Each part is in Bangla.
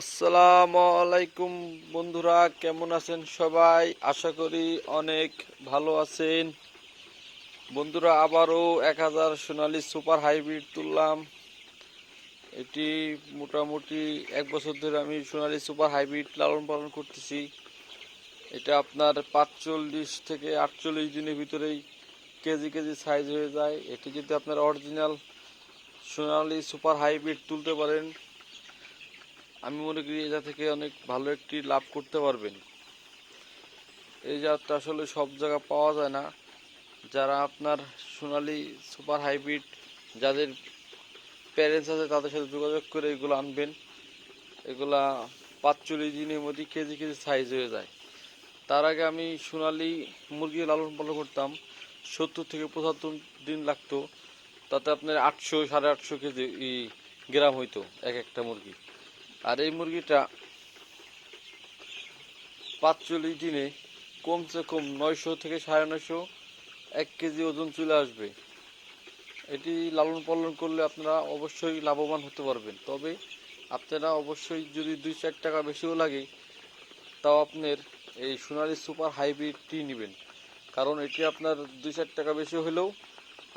আসসালামু আলাইকুম বন্ধুরা, কেমন আছেন সবাই? আশা করি অনেক ভালো আছেন। বন্ধুরা, আবারও এক হাজার সোনালি সুপার হাইব্রিড তুললাম। এটি মোটামুটি এক বছর ধরে আমি সোনালি সুপার হাইব্রিড লালন পালন করতেছি। এটা আপনার পাঁচচল্লিশ থেকে আটচল্লিশ দিনের ভিতরেই কেজি কেজি সাইজ হয়ে যায়। এটি যদি আপনার অরিজিনাল সোনালি সুপার হাইব্রিড তুলতে পারেন আমি মনে করি এটা থেকে অনেক ভালো একটি লাভ করতে পারবেন। এই জাতটা আসলে সব জায়গা পাওয়া যায় না। যারা আপনার সোনালি সুপার হাইব্রিড যাদের প্যারেন্টস আছে তাদের সাথে যোগাযোগ করে এগুলো আনবেন। এগুলা পাঁচচল্লিশ দিনের মধ্যে কেজি কেজি সাইজ হয়ে যায়। তার আগে আমি সোনালি মুরগি লালন পালন করতাম। সত্তর থেকে পঁচাত্তর দিন লাগতো। তাতে আপনার আটশো সাড়ে আটশো কেজি গ্রাম হইতো এক একটা মুরগি। আর এই মুরগিটা পাঁচচল্লিশ দিনে কমসে কম নয়শো থেকে সাড়ে নয়শো এক কেজি ওজন চলে আসবে। এটি লালন পালন করলে আপনারা অবশ্যই লাভবান হতে পারবেন। তবে আপনারা অবশ্যই যদি দুই চার টাকা বেশিও লাগে, তাও আপনার এই সোনালি সুপার হাইব্রিডটি নেবেন। কারণ এটি আপনার দুই চার টাকা বেশি হলেও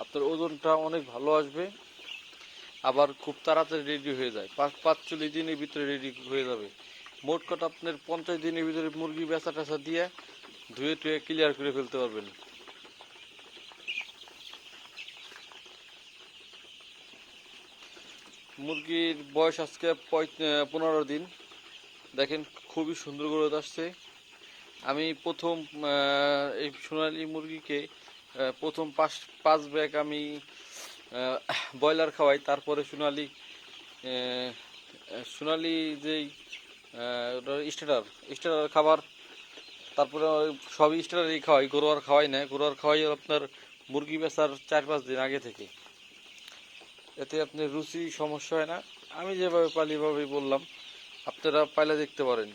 আপনার ওজনটা অনেক ভালো আসবে। আবার খুব তাড়াতাড়ি রেডি হয়ে যায়। পাঁচ, পাঁচচল্লিশ দিনের ভিতরে রেডি হয়ে যাবে। মোট কথা আপনার পঞ্চাশ দিনের ভিতরে মুরগি বেচা টেচা দিয়ে ধুয়ে টুয়ে ক্লিয়ার করে ফেলতে পারবেন। মুরগির বয়স আজকে পনেরো দিন। দেখেন খুবই সুন্দর গ্রোথ আসছে। আমি প্রথম এই সোনালি মুরগিকে প্রথম পাঁচ পাঁচ ব্যাগ আমি ব্রয়লার খাওয়াই, তারপরে সোনালি সোনালি যেই স্টার্টার স্টার্টার খাবার, তারপরে সবই স্টার্টারই খাওয়াই গরু আর খাওয়াই না গরু আর খাওয়াই আপনার মুরগি বেচার চার পাঁচ দিন আগে থেকে। এতে আপনার রুচি সমস্যা হয় না। আমি যেভাবে পালি, এভাবেই বললাম। আপনারা পাইলে দেখতে পারেন।